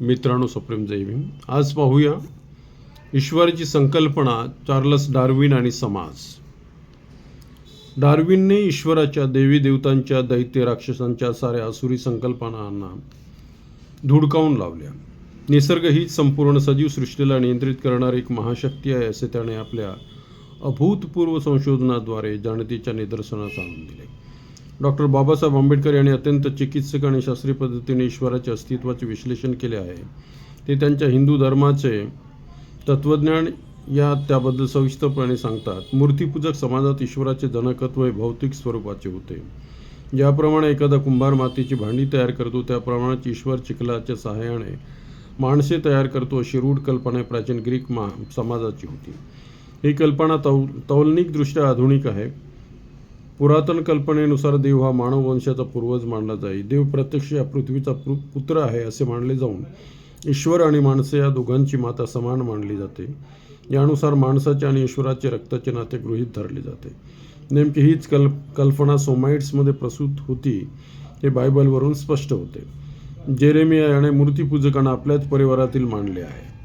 मित्रांनो सुप्रेम जय भीम. आज पाहूया ईश्वराची संकल्पना चार्लस डार्विन आणि समाज डार्विनने ईश्वराच्या देवी देवतांच्या दैत्य राक्षसांच्या साऱ्या असुरी संकल्पनांना धुडकावून लावल्या. निसर्ग हीच संपूर्ण सजीव सृष्टीला नियंत्रित करणारी एक महाशक्ती आहे असे त्याने आपल्या अभूतपूर्व संशोधनाद्वारे जाणतीच्या निदर्शनास आणून दिले. डॉक्टर बाबासाहेब आंबेडकर यांनी अत्यंत चिकित्सक आणि शास्त्रीय पद्धतीने ईश्वराच्या अस्तित्वाचे विश्लेषण केले आहे. ते त्यांच्या हिंदू धर्माचे तत्त्वज्ञान या त्याबद्दल सविस्तरपणे सांगतात. मूर्तीपूजक समाजात ईश्वराचे जनकत्व हे भौतिक स्वरूपाचे होते. ज्याप्रमाणे एखादा कुंभार मातीची भांडी तयार करतो त्याप्रमाणेच ईश्वर चिखलाच्या सहाय्याने माणसे तयार करतो अशी रूढ कल्पना प्राचीन ग्रीक मा समाजाची होती. ही कल्पना तौ तौलनिकदृष्ट्या आधुनिक आहे. पुरातन कल्पनेनुसार देव हा मानव वंशाचा पूर्वज मानला जाई. देव प्रत्यक्ष या पृथ्वीचा पु- पुत्र आहे असे मानले जाऊन ईश्वर आणि माणसे या दोघांची माता समान मानली जाते. यानुसार माणसाचे आणि ईश्वराचे रक्ताचे नाते गृहीत धरले जाते. नेमकी हीच कल कल्पना सोमाइट्समध्ये प्रसूत होती हे बायबलवरून स्पष्ट होते. जेरेमिया याने मूर्तीपूजकांना आपल्याच परिवारातील मानले आहे.